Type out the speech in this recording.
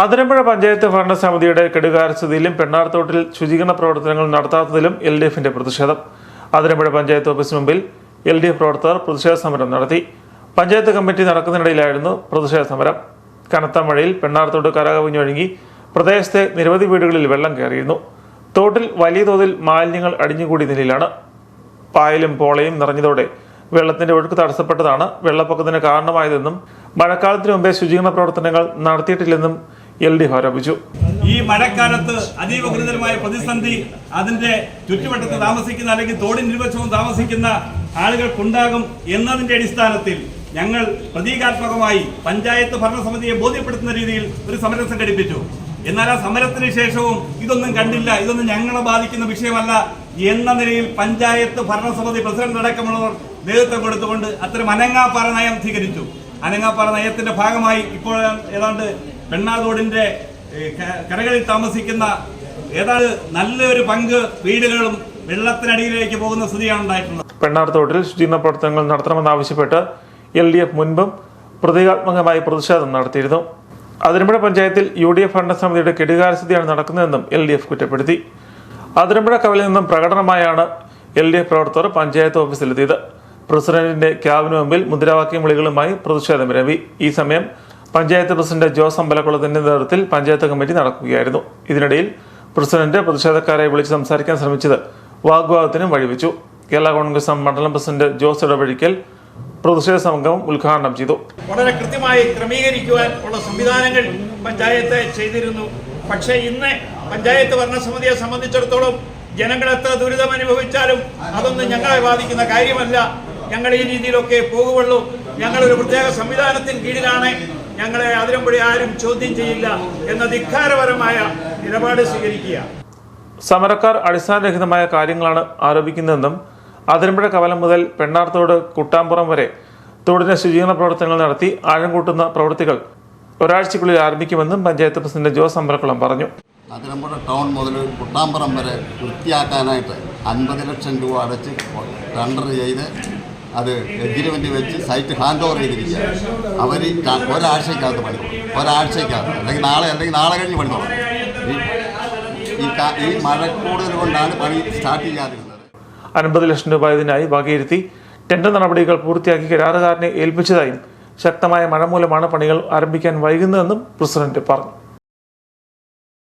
അതിരമ്പുഴ പഞ്ചായത്ത് ഭരണസമിതിയുടെ കെടുകാര്യസ്ഥതയിലും പെണ്ണാർത്തോട്ടിൽ ശുചീകരണ പ്രവർത്തനങ്ങൾ നടത്താത്തതിലും എൽ ഡി എഫിന്റെ പ്രതിഷേധം. അതിരമ്പുഴ പഞ്ചായത്ത് ഓഫീസിന് മുമ്പിൽ എൽ ഡി എഫ് പ്രവർത്തകർ പ്രതിഷേധ സമരം നടത്തി. പഞ്ചായത്ത് കമ്മിറ്റി നടക്കുന്നതിനിടയിലായിരുന്നു പ്രതിഷേധ സമരം. കനത്ത മഴയിൽ പെണ്ണാർത്തോട്ട് കരകവിഞ്ഞൊഴുകി പ്രദേശത്തെ നിരവധി വീടുകളിൽ വെള്ളം കയറിയിരുന്നു. തോട്ടിൽ വലിയ തോതിൽ മാലിന്യങ്ങൾ അടിഞ്ഞുകൂടി നിലയിലാണ്. പായലും പോളയും നിറഞ്ഞതോടെ വെള്ളത്തിന്റെ ഒഴുക്ക് തടസ്സപ്പെട്ടതാണ് വെള്ളപ്പൊക്കത്തിന് കാരണമായതെന്നും മഴക്കാലത്തിന് മുമ്പേ ശുചീകരണ പ്രവർത്തനങ്ങൾ നടത്തിയിട്ടില്ലെന്നും എൽ ഡി എഫ് ആരോപിച്ചു ഈ മഴക്കാലത്ത് അതീവ ഗുരുതരമായ പ്രതിസന്ധി അതിന്റെ ചുറ്റുവട്ടത്ത് താമസിക്കുന്ന അല്ലെങ്കിൽ തോടിന് ഇരുവശവും താമസിക്കുന്ന ആളുകൾക്കുണ്ടാകും എന്നതിന്റെ അടിസ്ഥാനത്തിൽ ഞങ്ങൾ പ്രതീകാത്മകമായി പഞ്ചായത്ത് ഭരണസമിതിയെ ബോധ്യപ്പെടുത്തുന്ന രീതിയിൽ ഒരു സമരം സംഘടിപ്പിച്ചു. എന്നാൽ ആ സമരത്തിന് ശേഷവും ഇതൊന്നും കണ്ടില്ല ഇതൊന്നും ഞങ്ങളെ ബാധിക്കുന്ന വിഷയമല്ല എന്ന നിലയിൽ പഞ്ചായത്ത് ഭരണസമിതി പ്രസിഡന്റ് അടക്കമുള്ളവർ നേതൃത്വം കൊടുത്തുകൊണ്ട് അത്തരം അനങ്ങാപ്പാറ നയം സ്വീകരിച്ചു. അനങ്ങാപ്പാറ നയത്തിന്റെ ഭാഗമായി ഇപ്പോൾ ഏതാണ്ട് പെണ്ണാതോടിന്റെ ഏഹ്, കരകളിൽ താമസിക്കുന്ന ഏതാണ്ട് നല്ലൊരു പങ്ക് വീടുകളും വെള്ളത്തിനടിയിലേക്ക് പോകുന്ന സ്ഥിതിയാണ് ഉണ്ടായിട്ടുള്ളത്. പെണ്ണാർത്തോട്ടിൽ ശുചീകരണ പ്രവർത്തനങ്ങൾ നടത്തണമെന്നാവശ്യപ്പെട്ട് എൽ ഡി എഫ് മുൻപും പ്രതീകാത്മകമായി പ്രതിഷേധം നടത്തിയിരുന്നു. അതിരമ്പുഴ പഞ്ചായത്തിൽ യു ഡി എഫ് ഭരണസമിതിയുടെ കെടുകാരസ്ഥിതിയാണ് നടക്കുന്നതെന്നും എൽ ഡി എഫ് കുറ്റപ്പെടുത്തി. അതിരമ്പുഴ കവലിൽ നിന്നും പ്രകടനമായാണ് എൽ ഡി എഫ് പ്രവർത്തകർ പഞ്ചായത്ത് ഓഫീസിലെത്തിയത്. പ്രസിഡന്റിന്റെ ക്യാബിന് മുമ്പിൽ മുദ്രാവാക്യം വിളികളുമായി പ്രതിഷേധം രവി ഈ സമയം പഞ്ചായത്ത് പ്രസിഡന്റ് ജോസ് അമ്പലക്കുളത്തിന്റെ നേതൃത്വത്തിൽ പഞ്ചായത്ത് കമ്മിറ്റി നടക്കുകയായിരുന്നു. ഇതിനിടയിൽ പ്രസിഡന്റ് പ്രതിഷേധക്കാരെ വിളിച്ച് സംസാരിക്കാൻ ശ്രമിച്ചത് വാഗ്വാദത്തിനും വഴിവെച്ചു. കേരള കോൺഗ്രസ് മണ്ഡലം പ്രസിഡന്റ് ജോസ് ഇടപഴിക്കൽ പ്രതിഷേധ സംഘം ഉദ്ഘാടനം ചെയ്തു. വളരെ കൃത്യമായി ക്രമീകരിക്കുവാൻ ഉള്ള സംവിധാനങ്ങൾ പഞ്ചായത്ത് ചെയ്തിരുന്നു. പക്ഷേ ഇന്ന് പഞ്ചായത്ത് ഭരണസമിതിയെ സംബന്ധിച്ചിടത്തോളം ജനങ്ങൾ എത്ര ദുരിതം അനുഭവിച്ചാലും അതൊന്നും ഞങ്ങളെ ബാധിക്കുന്ന കാര്യമല്ല. ഞങ്ങൾ ഈ രീതിയിലൊക്കെ പോകുള്ളൂ ഞങ്ങളൊരു പ്രത്യേക സംവിധാനത്തിന് കീഴിലാണ് ഞങ്ങളെ അതിരമ്പുഴ ആരും ചോദ്യം ചെയ്യില്ല എന്ന ധിക്കാരപരമായ നിലപാട് സ്വീകരിക്കുക. സമരക്കാർ അടിസ്ഥാനരഹിതമായ കാര്യങ്ങളാണ് ആരോപിക്കുന്നതെന്നും അതിരമ്പുഴ കവലം മുതൽ പെണ്ണാർത്തോട് കുട്ടാമ്പുറം വരെ തോടിന്റെ ശുചീകരണ പ്രവർത്തനങ്ങൾ നടത്തി ആഴം കൂട്ടുന്ന പ്രവൃത്തികൾ ഒരാഴ്ചക്കുള്ളിൽ ആരംഭിക്കുമെന്നും പഞ്ചായത്ത് പ്രസിഡന്റ് ജോസ് അമ്പലക്കുളം പറഞ്ഞു. അതിരമ്പുഴ ടൗൺ മുതൽ കുട്ടാമ്പുറം വരെ വൃത്തിയാക്കാനായിട്ട് അൻപത് ലക്ഷം രൂപ അടച്ച് ടെൻഡർ ചെയ്ത് അത് എഗ്രിമെന്റ് വെച്ച് സൈറ്റ് ഹാൻഡ് ഓവർ ചെയ്തിരിക്കുക അവർ ഒരാഴ്ചക്കകത്ത് പണി ഒരാഴ്ചക്കകത്ത് അല്ലെങ്കിൽ നാളെ അല്ലെങ്കിൽ നാളെ കഴിഞ്ഞ് പണി തുടങ്ങും. ഈ- ഈ മഴക്കൂടുതൽ കൊണ്ടാണ് പണി സ്റ്റാർട്ട് ചെയ്യാതിരുന്നത്. അൻപത് ലക്ഷം രൂപ ഇതിനായി വകയിരുത്തി ടെൻഡർ നടപടികൾ പൂർത്തിയാക്കി കരാറുകാരനെ ഏൽപ്പിച്ചതായും ശക്തമായ മഴ മൂലമാണ് പണികൾ ആരംഭിക്കാൻ വൈകുന്നതെന്നും പ്രസിഡന്റ് പറഞ്ഞു.